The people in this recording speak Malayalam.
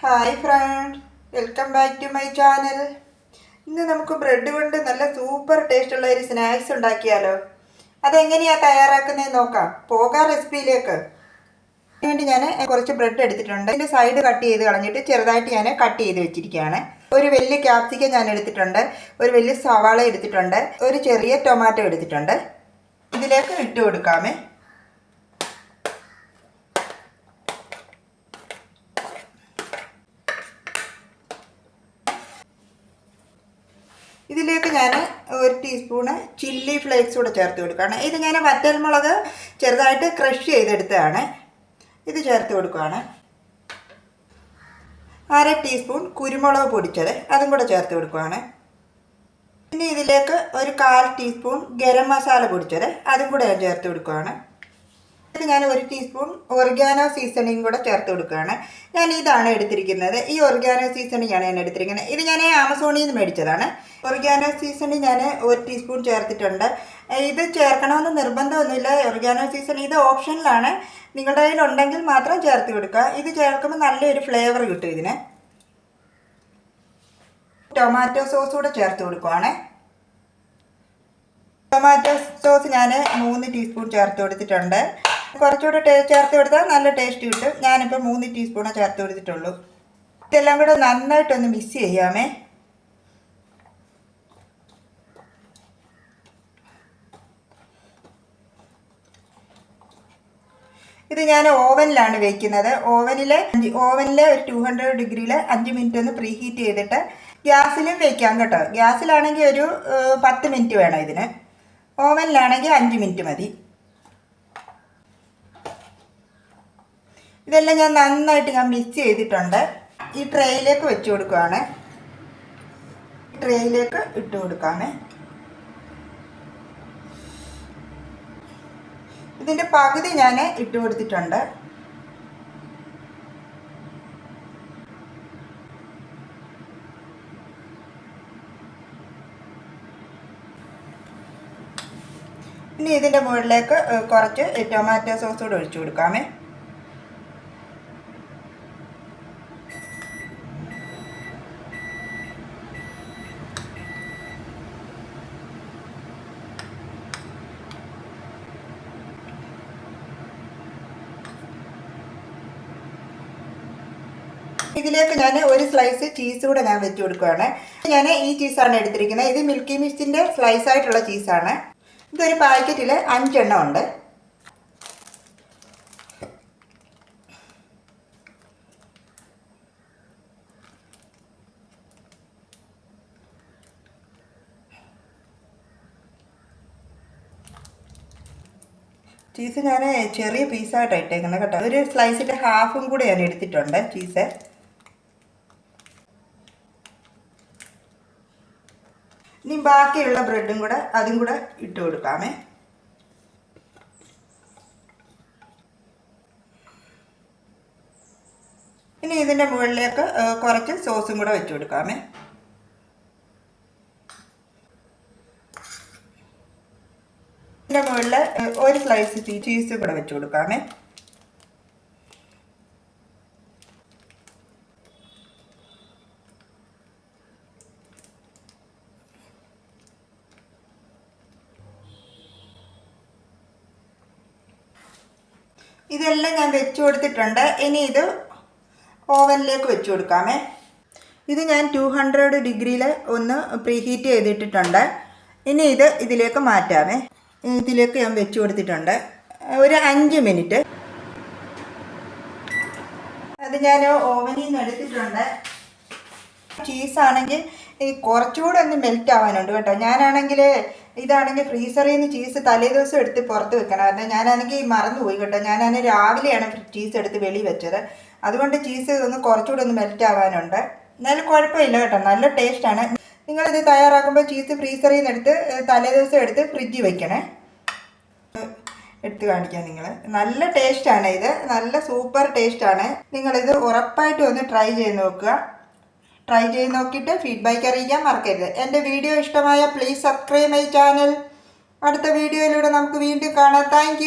Hi friend welcome back to my channel ഇന്ന് നമുക്ക് ബ്രെഡ് കൊണ്ട് നല്ല സൂപ്പർ ടേസ്റ്റ് ഉള്ള ഒരു സ്നാക്സ് ഉണ്ടാക്കിയാലോ. അതെങ്ങനെയാണ് തയ്യാറാക്കുന്നതെന്ന് നോക്കാം. പോകാം റെസിപ്പിയിലേക്ക് അതിനുവേണ്ടി ഞാൻ കുറച്ച് ബ്രെഡ് എടുത്തിട്ടുണ്ട്. അതിന്റെ സൈഡ് കട്ട് ചെയ്ത് കളഞ്ഞിട്ട് ചെറുതായിട്ട് ഞാൻ കട്ട് ചെയ്ത് വെച്ചിരിക്കുകയാണ്. ഒരു വലിയ ക്യാപ്സിക്കം ഞാൻ എടുത്തിട്ടുണ്ട്. ഒരു വലിയ സവാള എടുത്തിട്ടുണ്ട്. ഒരു ചെറിയ ടൊമാറ്റോ എടുത്തിട്ടുണ്ട്. ഇതിലേക്ക് ഇട്ട് കൊടുക്കാമേ ഇതിലേക്ക് ഞാൻ ഒരു ടീസ്പൂണ് ചില്ലി ഫ്ലേക്സ് കൂടെ ചേർത്ത് കൊടുക്കുകയാണ്. ഇതിങ്ങനെ വറ്റൽ വറ്റൽമുളക് ചെറുതായിട്ട് ക്രഷ് ചെയ്തെടുത്തതാണ്. ഇത് ചേർത്ത് കൊടുക്കുകയാണ്. അര ടീസ്പൂൺ കുരുമുളക് പൊടിച്ചത് അതും കൂടെ ചേർത്ത് കൊടുക്കുകയാണ്. പിന്നെ ഇതിലേക്ക് ഒരു കാൽ ടീസ്പൂൺ ഗരം മസാല പൊടിച്ചത് അതും കൂടെ ഞാൻ ചേർത്ത് കൊടുക്കുകയാണ്. ഞാൻ ഒരു ടീസ്പൂൺ ഒർഗാനോ സീസണിങ് കൂടെ ചേർത്ത് കൊടുക്കുകയാണ്. ഞാൻ ഇതാണ് എടുത്തിരിക്കുന്നത്. ഈ ഒർഗാനോ സീസണിങ് ആണ് ഞാൻ എടുത്തിരിക്കുന്നത്. ഇത് ഞാൻ ആമസോണിൽ നിന്ന് മേടിച്ചതാണ്. ഒർഗാനോ സീസണിങ് ഞാൻ ഒരു ടീസ്പൂൺ ചേർത്തിട്ടുണ്ട്. ഇത് ചേർക്കണമെന്ന് നിർബന്ധമൊന്നുമില്ല. ഒർഗാനോ സീസൺ ഇത് ഓപ്ഷനിലാണ്. നിങ്ങളുടെ കയ്യിൽ ഉണ്ടെങ്കിൽ മാത്രം ചേർത്ത് കൊടുക്കുക. ഇത് ചേർക്കുമ്പോൾ നല്ലൊരു ഫ്ലേവർ കിട്ടും ഇതിന്. ടൊമാറ്റോ സോസ് കൂടെ ചേർത്ത് കൊടുക്കുവാണേ. ടൊമാറ്റോ സോസ് ഞാൻ മൂന്ന് ടീസ്പൂൺ ചേർത്ത് കൊടുത്തിട്ടുണ്ട്. കുറച്ചുകൂടെ ടേ ചേർത്ത് കൊടുത്താൽ നല്ല ടേസ്റ്റ് കിട്ടും. ഞാനിപ്പോൾ മൂന്ന് ടീസ്പൂണേ ചേർത്ത് കൊടുത്തിട്ടുള്ളൂ. ഇതെല്ലാം കൂടെ നന്നായിട്ടൊന്ന് മിക്സ് ചെയ്യാമേ. ഇത് ഞാൻ ഓവനിലാണ് വെക്കുന്നത്. ഓവനിൽ ഓവനിൽ ഒരു ടു ഹൺഡ്രഡ് ഡിഗ്രിയിൽ അഞ്ച് മിനിറ്റ് ഒന്ന് പ്രീ ഹീറ്റ് ചെയ്തിട്ട് ഗ്യാസിലും വെക്കാം കേട്ടോ. ഗ്യാസിലാണെങ്കിൽ ഒരു പത്ത് മിനിറ്റ് വേണം ഇതിന്. ഓവനിലാണെങ്കിൽ അഞ്ച് മിനിറ്റ് മതി. ഇതെല്ലാം ഞാൻ നന്നായിട്ട് ഞാൻ മിക്സ് ചെയ്തിട്ടുണ്ട്. ഈ ട്രേയിലേക്ക് വെച്ച് കൊടുക്കുകയാണ് ട്രേയിലേക്ക് ഇട്ട് കൊടുക്കാമേ. ഇതിന്റെ പകുതി ഞാൻ ഇട്ട് കൊടുത്തിട്ടുണ്ട്. ഇനി ഇതിന്റെ മുകളിലേക്ക് കുറച്ച് ടൊമാറ്റോ സോസ് കൂടെ ഒഴിച്ചു കൊടുക്കാമേ. ഇതിലേക്ക് ഞാൻ ഒരു സ്ലൈസ് ചീസ് കൂടെ ഞാൻ വെച്ച് കൊടുക്കുകയാണ് ഞാൻ ഈ ചീസാണ് എടുത്തിരിക്കുന്നത്. ഇത് മിൽക്കി മിസ്റ്റിന്റെ സ്ലൈസ് ആയിട്ടുള്ള ചീസാണ് ഇതൊരു പാക്കറ്റിൽ അഞ്ചെണ്ണം ഉണ്ട്. ചീസ് ഞാൻ ചെറിയ പീസായിട്ടാണ് ഇട്ടേക്കുന്നത് കേട്ടോ. ഒരു സ്ലൈസിന്റെ ഹാഫും കൂടെ ഞാൻ എടുത്തിട്ടുണ്ട് ചീസ് ഇനി ബാക്കിയുള്ള ബ്രെഡും കൂടെ അതും കൂടെ ഇട്ട് കൊടുക്കാമേ. ഇനി ഇതിന്റെ മുകളിലേക്ക് കുറച്ച് സോസും കൂടെ വെച്ച് കൊടുക്കാമേ. ഇതിന്റെ മുകളിൽ ഒരു സ്ലൈസ് ചീസും കൂടെ വെച്ച് കൊടുക്കാമേ. ഇതെല്ലാം ഞാൻ വെച്ച് കൊടുത്തിട്ടുണ്ട്. ഇനി ഇത് ഓവനിലേക്ക് വെച്ച് കൊടുക്കാമേ. ഇത് ഞാൻ ടു ഹൺഡ്രഡ് ഡിഗ്രിയിൽ ഒന്ന് പ്രീഹീറ്റ് ചെയ്തിട്ടിട്ടുണ്ട്. ഇനി ഇത് ഇതിലേക്ക് മാറ്റാമേ. ഇതിലേക്ക് ഞാൻ വെച്ച് കൊടുത്തിട്ടുണ്ട്. ഒരു അഞ്ച് മിനിറ്റ്. അത് ഞാൻ ഓവനിൽ നിന്ന് എടുത്തിട്ടുണ്ട്. ചീസാണെങ്കിൽ ഈ കുറച്ചുകൂടെ ഒന്ന് മെൽറ്റ് ആവാനുണ്ട് കേട്ടോ. ഞാനാണെങ്കിൽ ഇതാണെങ്കിൽ ഫ്രീസറിൽ നിന്ന് ചീസ് തലേ ദിവസം എടുത്ത് പുറത്ത് വെക്കണമായിരുന്നു ഞാനാണെങ്കിൽ മറന്നുപോയി കേട്ടോ. ഞാനാണെങ്കിൽ രാവിലെയാണ് ചീസ് എടുത്ത് വെളി വെച്ചത്. അതുകൊണ്ട് ചീസ് ഒന്ന് കുറച്ചുകൂടെ ഒന്ന് മെൽറ്റ് ആവാനുണ്ട്. എന്നാലും കുഴപ്പമില്ല കേട്ടോ. നല്ല ടേസ്റ്റാണ് നിങ്ങളിത് തയ്യാറാക്കുമ്പോൾ ചീസ് ഫ്രീസറിൽ നിന്ന് എടുത്ത് തലേ ദിവസം എടുത്ത് ഫ്രിഡ്ജിൽ വെക്കണേ. എടുത്ത് കാണിക്കാം നിങ്ങൾ നല്ല ടേസ്റ്റാണ് ഇത്. നല്ല സൂപ്പർ ടേസ്റ്റാണ് നിങ്ങളിത് ഉറപ്പായിട്ടും ഒന്ന് ട്രൈ ചെയ്ത് നോക്കുക. ട്രൈ ചെയ്ത് നോക്കിയിട്ട് ഫീഡ്ബാക്ക് അറിയിക്കാൻ മറക്കരുത്. എന്റെ വീഡിയോ ഇഷ്ടമായ പ്ലീസ് സബ്സ്ക്രൈബ് മൈ ചാനൽ അടുത്ത വീഡിയോയിലൂടെ നമുക്ക് വീണ്ടും കാണാം. താങ്ക്